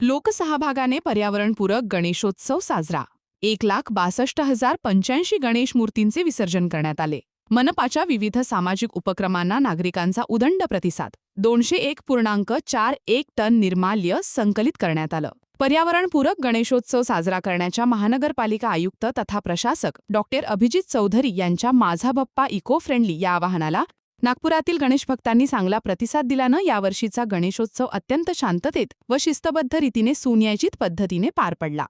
लोकसहभागाने पर्यावरणपूरक गणेशोत्सव साजरा. एक लाख बासष्ट हजार पंच्याऐंशी गणेश मूर्तींचे विसर्जन करण्यात आले. मनपाच्या विविध सामाजिक उपक्रमांना नागरिकांचा उदंड प्रतिसाद. दोनशे एक पूर्णांक चार एक टन निर्माल्य संकलित करण्यात आलं. पर्यावरणपूरक गणेशोत्सव साजरा करण्याच्या महानगरपालिका आयुक्त तथा प्रशासक डॉक्टर अभिजित चौधरी यांच्या माझा बप्पा इको फ्रेंडली या आवाहनाला नागपुरातील गणेश भक्तांनी चांगला प्रतिसाद दिल्यानं यावर्षीचा गणेशोत्सव अत्यंत शांततेत व शिस्तबद्ध रीतीने सुनियोजित पद्धतीने पार पडला.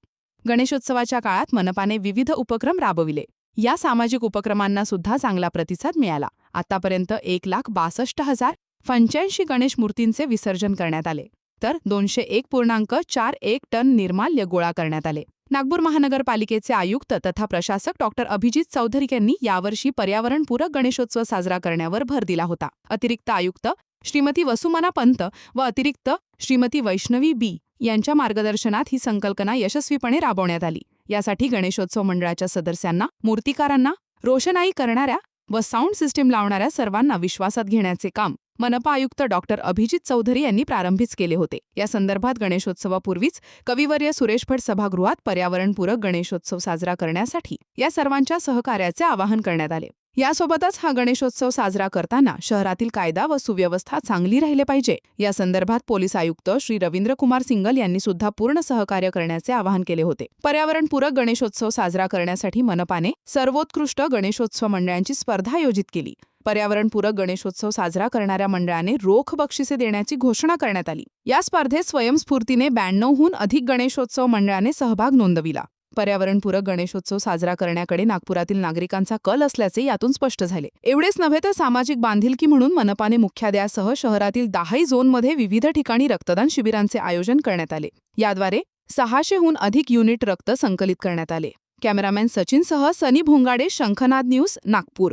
गणेशोत्सवाच्या काळात मनपाने विविध उपक्रम राबविले. या सामाजिक उपक्रमांना सुद्धा चांगला प्रतिसाद मिळाला. आतापर्यंत एक लाख बासष्ट हजार पंच्याऐंशी गणेश मूर्तींचे विसर्जन करण्यात आले. तर दोनशे एक पूर्णांक चार एक टन निर्माल्य गोळा करण्यात आले. नागपूर महानगरपालिकेचे आयुक्त तथा प्रशासक डॉक्टर अभिजित चौधरी यांनी यावर्षी पर्यावरणपूरक गणेशोत्सव साजरा करण्यावर भर दिला होता. अतिरिक्त आयुक्त श्रीमती वसुमना पंत व अतिरिक्त श्रीमती वैष्णवी बी यांच्या मार्गदर्शनात ही संकल्पना यशस्वीपणे राबवण्यात आली. यासाठी गणेशोत्सव मंडळाच्या सदस्यांना मूर्तिकारांना रोषणाई करणाऱ्या व साऊंड सिस्टीम लावणाऱ्या सर्वांना विश्वासात घेण्याचे काम मनपा आयुक्त डॉक्टर अभिजित चौधरी यांनी प्रारंभीच केले होते. या संदर्भात गणेशोत्सवापूर्वीच कविवर्य सुरेश भट सभागृहात पर्यावरणपूरक गणेशोत्सव साजरा करण्यासाठी या सर्वांच्या सहकार्याचे आवाहन करण्यात आले. यासोबतच हा गणेशोत्सव साजरा करताना शहरातील कायदा व सुव्यवस्था चांगली राहिले पाहिजे. या संदर्भात पोलीस आयुक्त श्री रवींद्र कुमार सिंगल यांनी सुद्धा पूर्ण सहकार्य करण्याचे आवाहन केले होते. पर्यावरणपूरक गणेशोत्सव साजरा करण्यासाठी मनपाने सर्वोत्कृष्ट गणेशोत्सव मंडळांची स्पर्धा आयोजित केली. पर्यावरणपूरक गणेशोत्सव साजरा करणाऱ्या मंडळाने रोख बक्षिसे देण्याची घोषणा करण्यात आली. या स्पर्धेत स्वयंस्फूर्तीने ब्याण्णवहून अधिक गणेशोत्सव मंडळाने सहभाग नोंदविला. पर्यावरणपूरक गणेशोत्सव साजरा करण्याकडे नागपुरातील नागरिकांचा कल असल्याचे यातून स्पष्ट झाले. एवढेच नव्हे तर सामाजिक बांधिलकी म्हणून मनपाने मुख्यालयासह शहरातील दहाही झोनमध्ये विविध ठिकाणी रक्तदान शिबिरांचे आयोजन करण्यात आले. याद्वारे सहाशेहून अधिक युनिट रक्त संकलित करण्यात आले. कॅमेरामॅन सचिनसह सनी भोंगाडे शंखनाद न्यूज नागपूर.